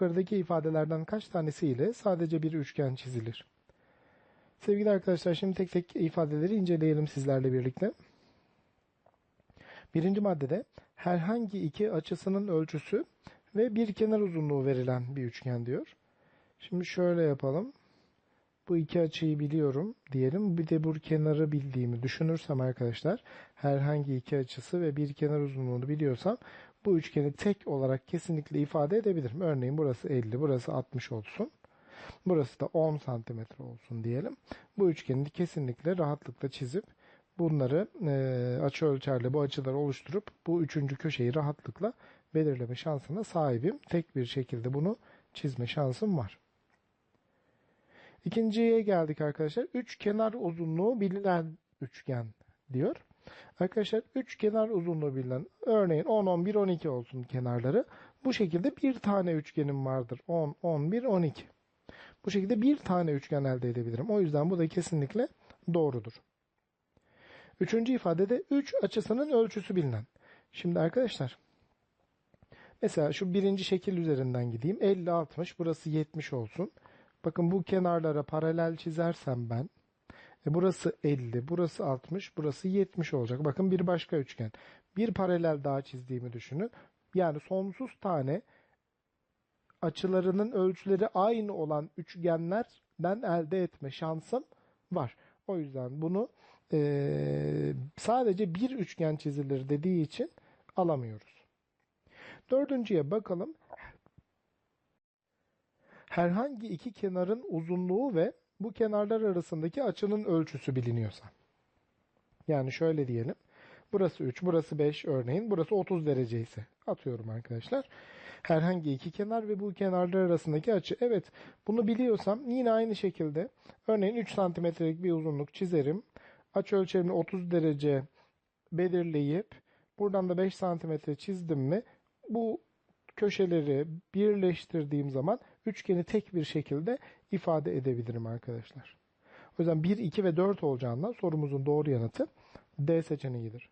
Yukarıdaki ifadelerden kaç tanesiyle sadece bir üçgen çizilir? Sevgili arkadaşlar şimdi tek tek ifadeleri inceleyelim sizlerle birlikte. Birinci maddede herhangi iki açısının ölçüsü ve bir kenar uzunluğu verilen bir üçgen diyor. Şimdi şöyle yapalım. Bu iki açıyı biliyorum diyelim. Bir de bu kenarı bildiğimi düşünürsem arkadaşlar herhangi iki açısı ve bir kenar uzunluğunu biliyorsam bu üçgeni tek olarak kesinlikle ifade edebilirim. Örneğin burası 50, burası 60 olsun. Burası da 10 santimetre olsun diyelim. Bu üçgeni kesinlikle rahatlıkla çizip bunları e, açı ölçerle bu açıları oluşturup bu üçüncü köşeyi rahatlıkla belirleme şansına sahibim. Tek bir şekilde bunu çizme şansım var. İkinciye geldik arkadaşlar. Üç kenar uzunluğu bilinen üçgen diyor. Arkadaşlar üç kenar uzunluğu bilinen örneğin 10, 11, 12 olsun kenarları. Bu şekilde bir tane üçgenim vardır. 10, 11, 12. Bu şekilde bir tane üçgen elde edebilirim. O yüzden bu da kesinlikle doğrudur. Üçüncü ifadede 3 açısının ölçüsü bilinen. Şimdi arkadaşlar mesela şu birinci şekil üzerinden gideyim. 50, 60 burası 70 olsun. Bakın bu kenarlara paralel çizersem ben e burası 50, burası 60, burası 70 olacak. Bakın bir başka üçgen. Bir paralel daha çizdiğimi düşünün. Yani sonsuz tane açılarının ölçüleri aynı olan üçgenlerden elde etme şansım var. O yüzden bunu e, sadece bir üçgen çizilir dediği için alamıyoruz. Dördüncüye bakalım. Herhangi iki kenarın uzunluğu ve bu kenarlar arasındaki açının ölçüsü biliniyorsa. Yani şöyle diyelim. Burası 3, burası 5 örneğin. Burası 30 derece ise atıyorum arkadaşlar. Herhangi iki kenar ve bu kenarlar arasındaki açı. Evet bunu biliyorsam yine aynı şekilde örneğin 3 santimetrelik bir uzunluk çizerim. Açı ölçerini 30 derece belirleyip buradan da 5 santimetre çizdim mi bu köşeleri birleştirdiğim zaman üçgeni tek bir şekilde ifade edebilirim arkadaşlar. O yüzden 1, 2 ve 4 olacağından sorumuzun doğru yanıtı D seçeneğidir.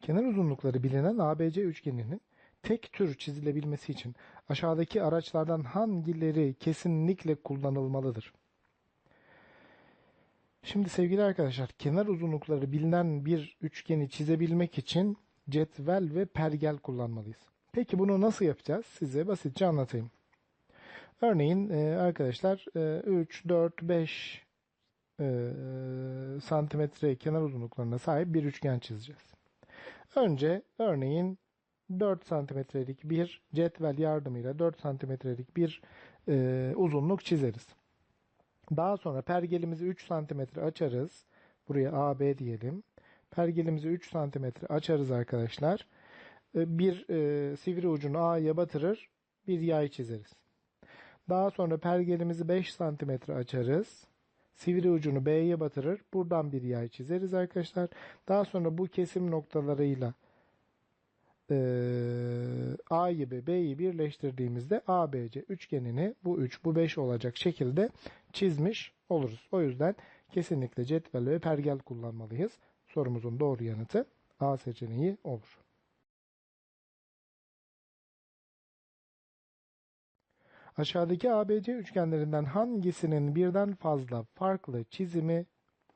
Kenar uzunlukları bilinen ABC üçgeninin tek tür çizilebilmesi için aşağıdaki araçlardan hangileri kesinlikle kullanılmalıdır? Şimdi sevgili arkadaşlar kenar uzunlukları bilinen bir üçgeni çizebilmek için cetvel ve pergel kullanmalıyız. Peki bunu nasıl yapacağız? Size basitçe anlatayım. Örneğin e, arkadaşlar e, 3, 4, 5 e, santimetre kenar uzunluklarına sahip bir üçgen çizeceğiz. Önce örneğin 4 santimetrelik bir cetvel yardımıyla 4 santimetrelik bir e, uzunluk çizeriz. Daha sonra pergelimizi 3 santimetre açarız. Buraya AB diyelim. Pergelimizi 3 santimetre açarız arkadaşlar. E, bir e, sivri ucunu A'ya batırır. Bir yay çizeriz. Daha sonra pergelimizi 5 santimetre açarız. Sivri ucunu B'ye batırır. Buradan bir yay çizeriz arkadaşlar. Daha sonra bu kesim noktalarıyla e, A'yı ve B'yi birleştirdiğimizde ABC üçgenini bu 3 bu 5 olacak şekilde çizmiş oluruz. O yüzden kesinlikle cetvel ve pergel kullanmalıyız. Sorumuzun doğru yanıtı A seçeneği olur. Aşağıdaki ABC üçgenlerinden hangisinin birden fazla farklı çizimi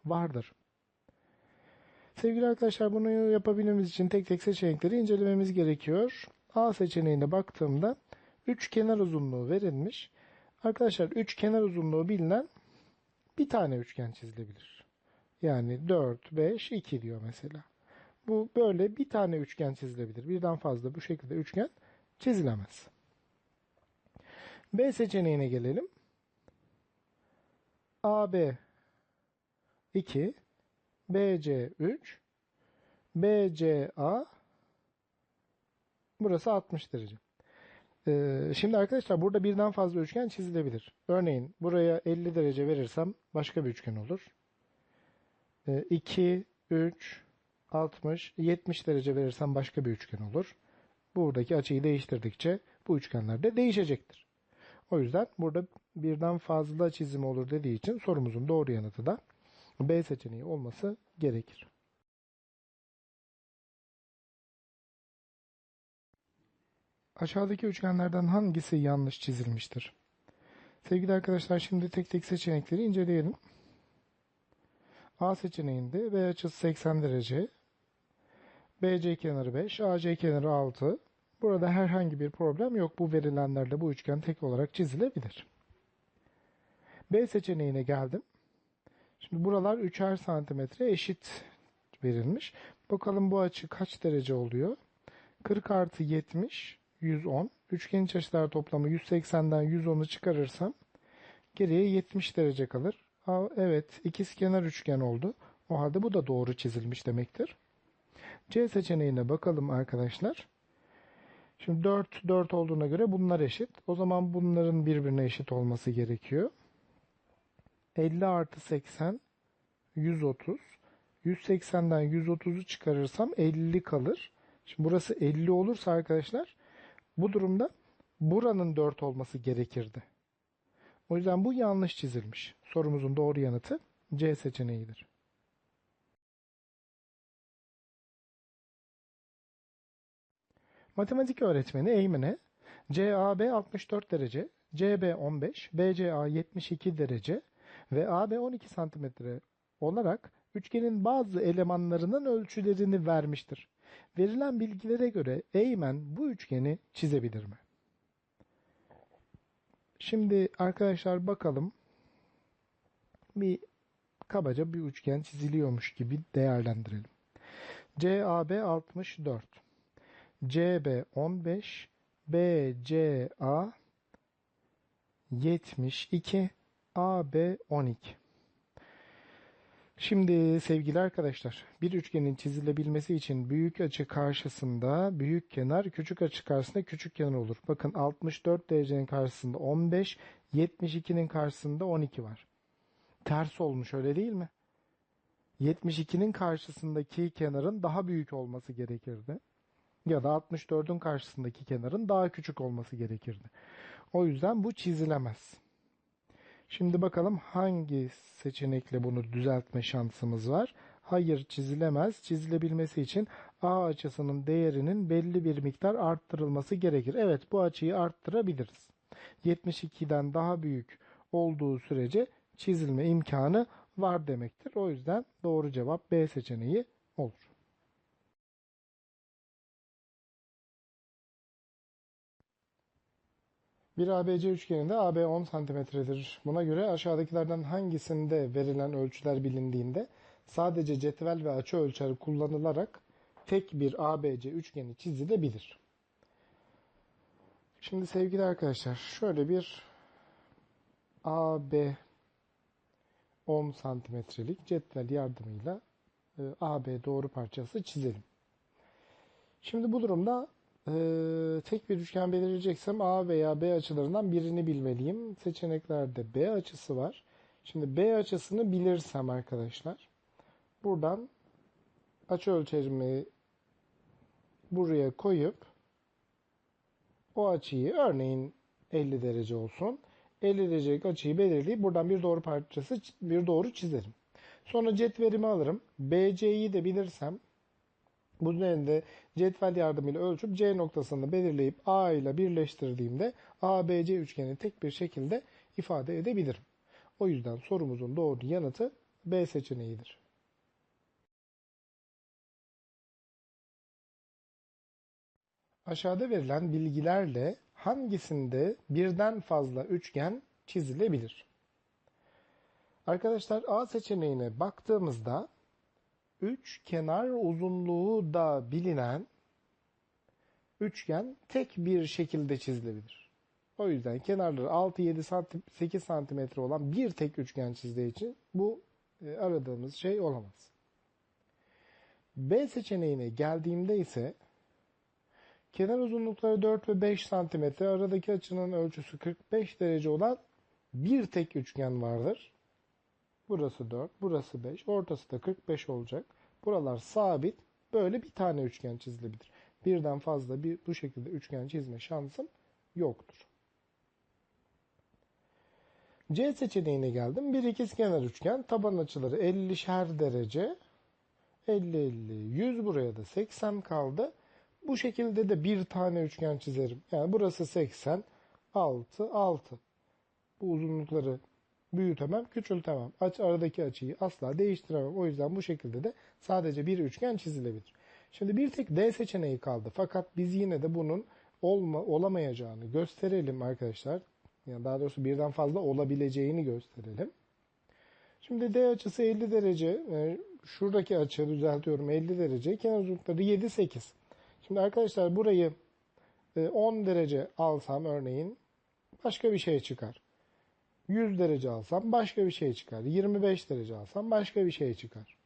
vardır? Sevgili arkadaşlar bunu yapabilmemiz için tek tek seçenekleri incelememiz gerekiyor. A seçeneğine baktığımda 3 kenar uzunluğu verilmiş. Arkadaşlar 3 kenar uzunluğu bilinen bir tane üçgen çizilebilir. Yani 4, 5, 2 diyor mesela. Bu böyle bir tane üçgen çizilebilir. Birden fazla bu şekilde üçgen çizilemez. B seçeneğine gelelim. AB 2, BC 3, BCA burası 60 derece. Ee, şimdi arkadaşlar burada birden fazla üçgen çizilebilir. Örneğin buraya 50 derece verirsem başka bir üçgen olur. Ee, 2, 3, 60, 70 derece verirsem başka bir üçgen olur. Buradaki açıyı değiştirdikçe bu üçgenler de değişecektir. O yüzden burada birden fazla çizim olur dediği için sorumuzun doğru yanıtı da B seçeneği olması gerekir. Aşağıdaki üçgenlerden hangisi yanlış çizilmiştir? Sevgili arkadaşlar şimdi tek tek seçenekleri inceleyelim. A seçeneğinde B açısı 80 derece, BC kenarı 5, AC kenarı 6. Burada herhangi bir problem yok. Bu verilenlerle bu üçgen tek olarak çizilebilir. B seçeneğine geldim. Şimdi buralar 3'er santimetre eşit verilmiş. Bakalım bu açı kaç derece oluyor? 40 artı 70, 110. Üçgen iç açılar toplamı 180'den 110'u çıkarırsam geriye 70 derece kalır. Aa, evet ikizkenar üçgen oldu. O halde bu da doğru çizilmiş demektir. C seçeneğine bakalım arkadaşlar. Şimdi 4, 4 olduğuna göre bunlar eşit. O zaman bunların birbirine eşit olması gerekiyor. 50 artı 80, 130. 180'den 130'u çıkarırsam 50 kalır. Şimdi burası 50 olursa arkadaşlar bu durumda buranın 4 olması gerekirdi. O yüzden bu yanlış çizilmiş. Sorumuzun doğru yanıtı C seçeneğidir. Matematik öğretmeni Eymen'e CAB 64 derece, CB 15, BCA 72 derece ve AB 12 santimetre olarak üçgenin bazı elemanlarının ölçülerini vermiştir. Verilen bilgilere göre Eymen bu üçgeni çizebilir mi? Şimdi arkadaşlar bakalım. Bir kabaca bir üçgen çiziliyormuş gibi değerlendirelim. CAB 64, CB 15, BCA 72, AB 12. Şimdi sevgili arkadaşlar, bir üçgenin çizilebilmesi için büyük açı karşısında büyük kenar, küçük açı karşısında küçük kenar olur. Bakın 64 derecenin karşısında 15, 72'nin karşısında 12 var. Ters olmuş öyle değil mi? 72'nin karşısındaki kenarın daha büyük olması gerekirdi. Ya da 64'ün karşısındaki kenarın daha küçük olması gerekirdi. O yüzden bu çizilemez. Şimdi bakalım hangi seçenekle bunu düzeltme şansımız var? Hayır çizilemez. Çizilebilmesi için A açısının değerinin belli bir miktar arttırılması gerekir. Evet bu açıyı arttırabiliriz. 72'den daha büyük olduğu sürece çizilme imkanı var demektir. O yüzden doğru cevap B seçeneği olur. Bir ABC üçgeninde AB 10 santimetredir. Buna göre aşağıdakilerden hangisinde verilen ölçüler bilindiğinde sadece cetvel ve açı ölçeri kullanılarak tek bir ABC üçgeni çizilebilir. Şimdi sevgili arkadaşlar şöyle bir AB 10 santimetrelik cetvel yardımıyla e, AB doğru parçası çizelim. Şimdi bu durumda ee, tek bir üçgen belirleyeceksem A veya B açılarından birini bilmeliyim. Seçeneklerde B açısı var. Şimdi B açısını bilirsem arkadaşlar buradan açı ölçerimi buraya koyup o açıyı örneğin 50 derece olsun. 50 derecelik açıyı belirleyip buradan bir doğru parçası bir doğru çizerim. Sonra cetvelimi alırım. BC'yi de bilirsem bunun üzerinde cetvel yardımıyla ölçüp C noktasını belirleyip A ile birleştirdiğimde ABC üçgeni tek bir şekilde ifade edebilirim. O yüzden sorumuzun doğru yanıtı B seçeneğidir. Aşağıda verilen bilgilerle hangisinde birden fazla üçgen çizilebilir? Arkadaşlar A seçeneğine baktığımızda üç kenar uzunluğu da bilinen üçgen tek bir şekilde çizilebilir. O yüzden kenarları 6, 7, santim, 8 santimetre olan bir tek üçgen çizdiği için bu e, aradığımız şey olamaz. B seçeneğine geldiğimde ise kenar uzunlukları 4 ve 5 santimetre aradaki açının ölçüsü 45 derece olan bir tek üçgen vardır. Burası 4, burası 5, ortası da 45 olacak. Buralar sabit. Böyle bir tane üçgen çizilebilir. Birden fazla bir bu şekilde üçgen çizme şansım yoktur. C seçeneğine geldim. Bir ikizkenar üçgen. Taban açıları 50'şer derece. 50 50 100 buraya da 80 kaldı. Bu şekilde de bir tane üçgen çizerim. Yani burası 80, 6, 6. Bu uzunlukları büyütemem, küçültemem. Aç aradaki açıyı asla değiştiremem. O yüzden bu şekilde de sadece bir üçgen çizilebilir. Şimdi bir tek D seçeneği kaldı. Fakat biz yine de bunun olma, olamayacağını gösterelim arkadaşlar. Yani daha doğrusu birden fazla olabileceğini gösterelim. Şimdi D açısı 50 derece. e, Şuradaki açı düzeltiyorum 50 derece. Kenar uzunlukları 7, 8. Şimdi arkadaşlar burayı e, 10 derece alsam örneğin başka bir şey çıkar. 100 derece alsam başka bir şey çıkar. 25 derece alsam başka bir şey çıkar.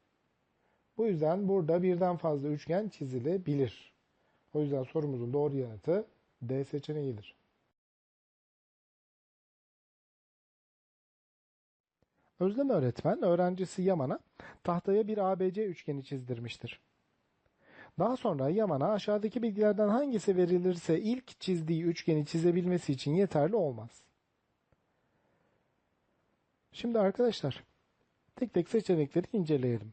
Bu yüzden burada birden fazla üçgen çizilebilir. O yüzden sorumuzun doğru yanıtı D seçeneğidir. Özlem öğretmen öğrencisi Yaman'a tahtaya bir ABC üçgeni çizdirmiştir. Daha sonra Yaman'a aşağıdaki bilgilerden hangisi verilirse ilk çizdiği üçgeni çizebilmesi için yeterli olmaz. Şimdi arkadaşlar tek tek seçenekleri inceleyelim.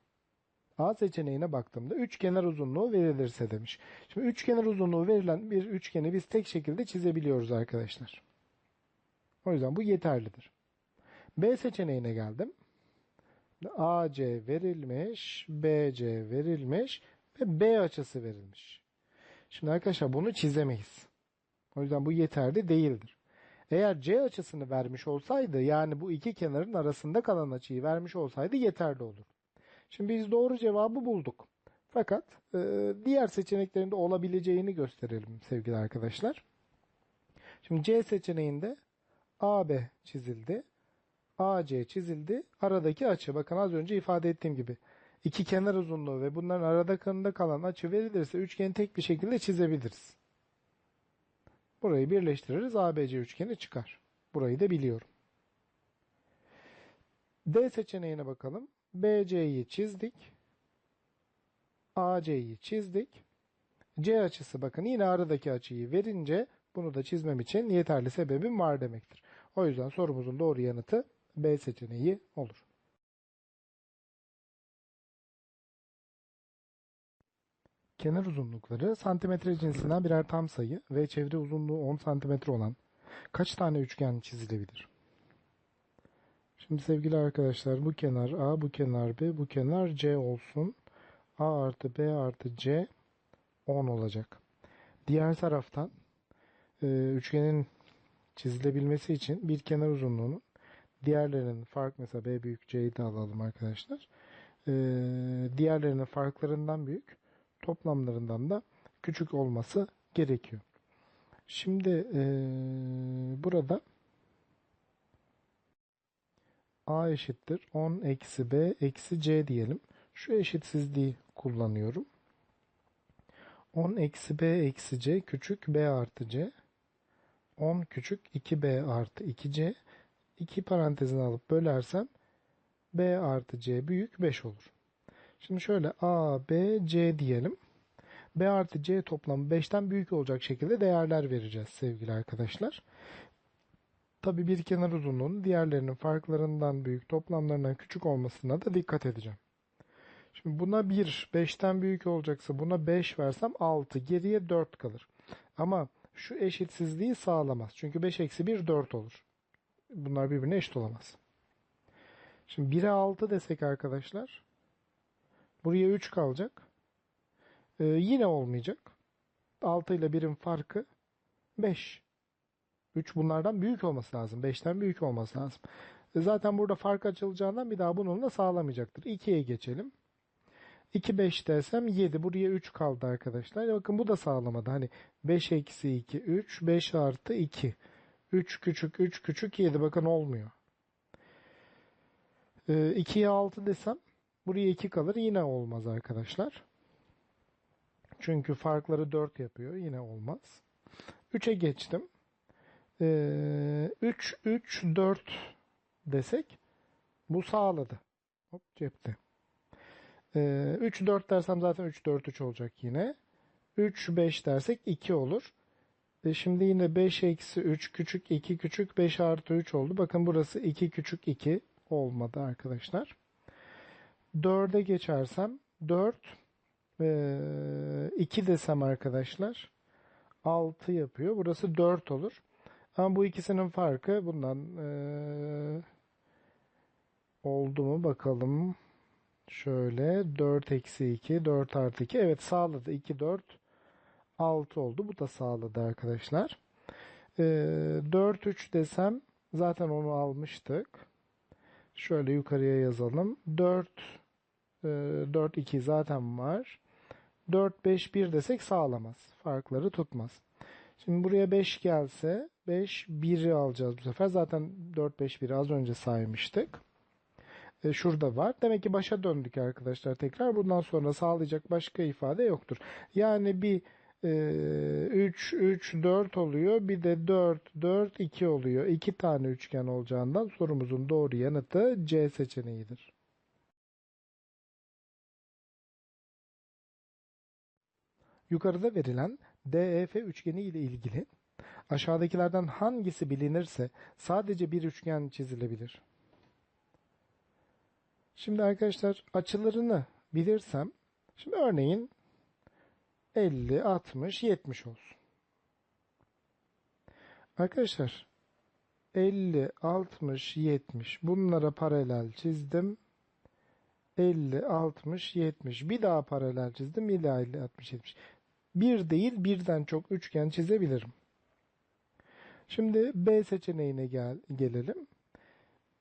A seçeneğine baktığımda üç kenar uzunluğu verilirse demiş. Şimdi üç kenar uzunluğu verilen bir üçgeni biz tek şekilde çizebiliyoruz arkadaşlar. O yüzden bu yeterlidir. B seçeneğine geldim. AC verilmiş, BC verilmiş ve B açısı verilmiş. Şimdi arkadaşlar bunu çizemeyiz. O yüzden bu yeterli değildir. Eğer C açısını vermiş olsaydı yani bu iki kenarın arasında kalan açıyı vermiş olsaydı yeterli olur. Şimdi biz doğru cevabı bulduk. Fakat e, diğer seçeneklerinde olabileceğini gösterelim sevgili arkadaşlar. Şimdi C seçeneğinde AB çizildi. AC çizildi. Aradaki açı bakın az önce ifade ettiğim gibi iki kenar uzunluğu ve bunların arada kalan açı verilirse üçgeni tek bir şekilde çizebiliriz. Burayı birleştiririz. ABC üçgeni çıkar. Burayı da biliyorum. D seçeneğine bakalım. BC'yi çizdik. AC'yi çizdik. C açısı bakın yine aradaki açıyı verince bunu da çizmem için yeterli sebebim var demektir. O yüzden sorumuzun doğru yanıtı B seçeneği olur. Kenar uzunlukları santimetre cinsinden birer tam sayı ve çevre uzunluğu 10 santimetre olan kaç tane üçgen çizilebilir? Şimdi sevgili arkadaşlar bu kenar A, bu kenar B, bu kenar C olsun. A artı B artı C 10 olacak. Diğer taraftan e, üçgenin çizilebilmesi için bir kenar uzunluğunun diğerlerinin fark mesela B büyük C'yi de alalım arkadaşlar. E, diğerlerinin farklarından büyük toplamlarından da küçük olması gerekiyor. Şimdi e, burada a eşittir 10 eksi b eksi c diyelim. Şu eşitsizliği kullanıyorum. 10 eksi b eksi c küçük b artı c. 10 küçük 2b artı 2c. 2 parantezini alıp bölersem b artı c büyük 5 olur. Şimdi şöyle a, b, c diyelim. b artı c toplamı 5'ten büyük olacak şekilde değerler vereceğiz sevgili arkadaşlar. Tabi bir kenar uzunluğunun diğerlerinin farklarından büyük toplamlarından küçük olmasına da dikkat edeceğim. Şimdi buna 1, 5'ten büyük olacaksa buna 5 versem 6, geriye 4 kalır. Ama şu eşitsizliği sağlamaz. Çünkü 5 eksi 1 4 olur. Bunlar birbirine eşit olamaz. Şimdi 1'e 6 desek arkadaşlar. Buraya 3 kalacak. Ee, yine olmayacak. 6 ile 1'in farkı 5. 3 bunlardan büyük olması lazım. 5'ten büyük olması lazım. E zaten burada fark açılacağından bir daha bununla sağlamayacaktır. 2'ye geçelim. 2 5 dersem 7. Buraya 3 kaldı arkadaşlar. Bakın bu da sağlamadı. Hani 5 eksi 2 3 5 artı 2. 3 küçük 3 küçük 7. Bakın olmuyor. E, 2'ye 6 desem buraya 2 kalır. Yine olmaz arkadaşlar. Çünkü farkları 4 yapıyor. Yine olmaz. 3'e geçtim. 3, 3, 4 desek bu sağladı. Hop cepte. Ee, 3, 4 dersem zaten 3, 4, 3 olacak yine. 3, 5 dersek 2 olur. E şimdi yine 5 eksi 3 küçük 2 küçük 5 artı 3 oldu. Bakın burası 2 küçük 2 olmadı arkadaşlar. 4'e geçersem 4 Ee, 2 desem arkadaşlar 6 yapıyor. Burası 4 olur. Ama bu ikisinin farkı bundan oldu mu bakalım. Şöyle 4 eksi 2 4 artı 2 evet sağladı 2 4 6 oldu. Bu da sağladı arkadaşlar. Ee, 4 3 desem zaten onu almıştık. Şöyle yukarıya yazalım. 4 e, 4 2 zaten var. 4 5 1 desek sağlamaz. Farkları tutmaz. Şimdi buraya 5 gelse 5 1'i alacağız bu sefer. Zaten 4 5 1'i az önce saymıştık. E, şurada var. Demek ki başa döndük arkadaşlar tekrar. Bundan sonra sağlayacak başka ifade yoktur. Yani bir e, 3 3 4 oluyor. Bir de 4 4 2 oluyor. 2 tane üçgen olacağından sorumuzun doğru yanıtı C seçeneğidir. Yukarıda verilen DEF üçgeni ile ilgili aşağıdakilerden hangisi bilinirse sadece bir üçgen çizilebilir. Şimdi arkadaşlar açılarını bilirsem, şimdi örneğin 50, 60, 70 olsun. Arkadaşlar 50, 60, 70 bunlara paralel çizdim. 50, 60, 70 bir daha paralel çizdim. Bir daha 50, 60, 70. Bir değil birden çok üçgen çizebilirim. Şimdi B seçeneğine gel gelelim.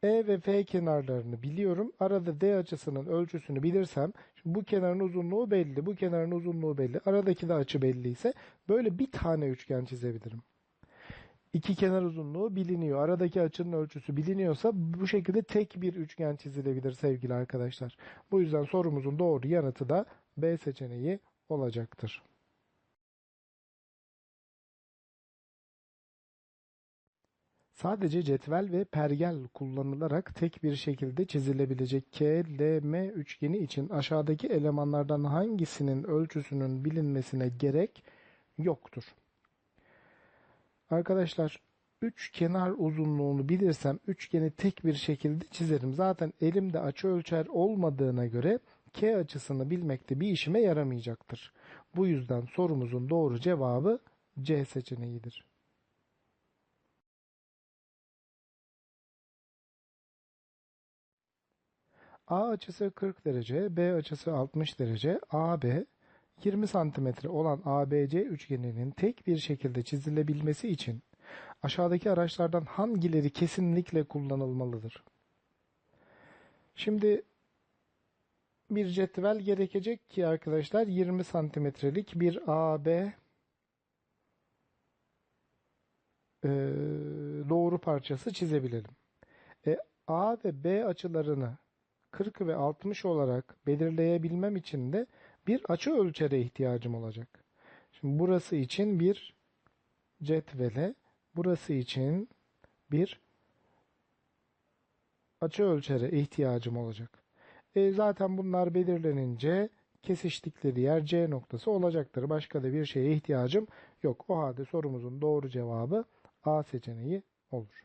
E ve F kenarlarını biliyorum. Arada D açısının ölçüsünü bilirsem bu kenarın uzunluğu belli, bu kenarın uzunluğu belli. Aradaki de açı belli ise böyle bir tane üçgen çizebilirim. İki kenar uzunluğu biliniyor. Aradaki açının ölçüsü biliniyorsa bu şekilde tek bir üçgen çizilebilir sevgili arkadaşlar. Bu yüzden sorumuzun doğru yanıtı da B seçeneği olacaktır. Sadece cetvel ve pergel kullanılarak tek bir şekilde çizilebilecek KLM üçgeni için aşağıdaki elemanlardan hangisinin ölçüsünün bilinmesine gerek yoktur. Arkadaşlar üç kenar uzunluğunu bilirsem üçgeni tek bir şekilde çizerim. Zaten elimde açı ölçer olmadığına göre K açısını bilmekte bir işime yaramayacaktır. Bu yüzden sorumuzun doğru cevabı C seçeneğidir. A açısı 40 derece, B açısı 60 derece, AB 20 santimetre olan ABC üçgeninin tek bir şekilde çizilebilmesi için aşağıdaki araçlardan hangileri kesinlikle kullanılmalıdır? Şimdi bir cetvel gerekecek ki arkadaşlar 20 santimetrelik bir AB e, doğru parçası çizebilelim. E, A ve B açılarını 40 ve 60 olarak belirleyebilmem için de bir açı ölçere ihtiyacım olacak. Şimdi burası için bir cetvele, burası için bir açı ölçere ihtiyacım olacak. E zaten bunlar belirlenince kesiştikleri yer C noktası olacaktır. Başka da bir şeye ihtiyacım yok. O halde sorumuzun doğru cevabı A seçeneği olur.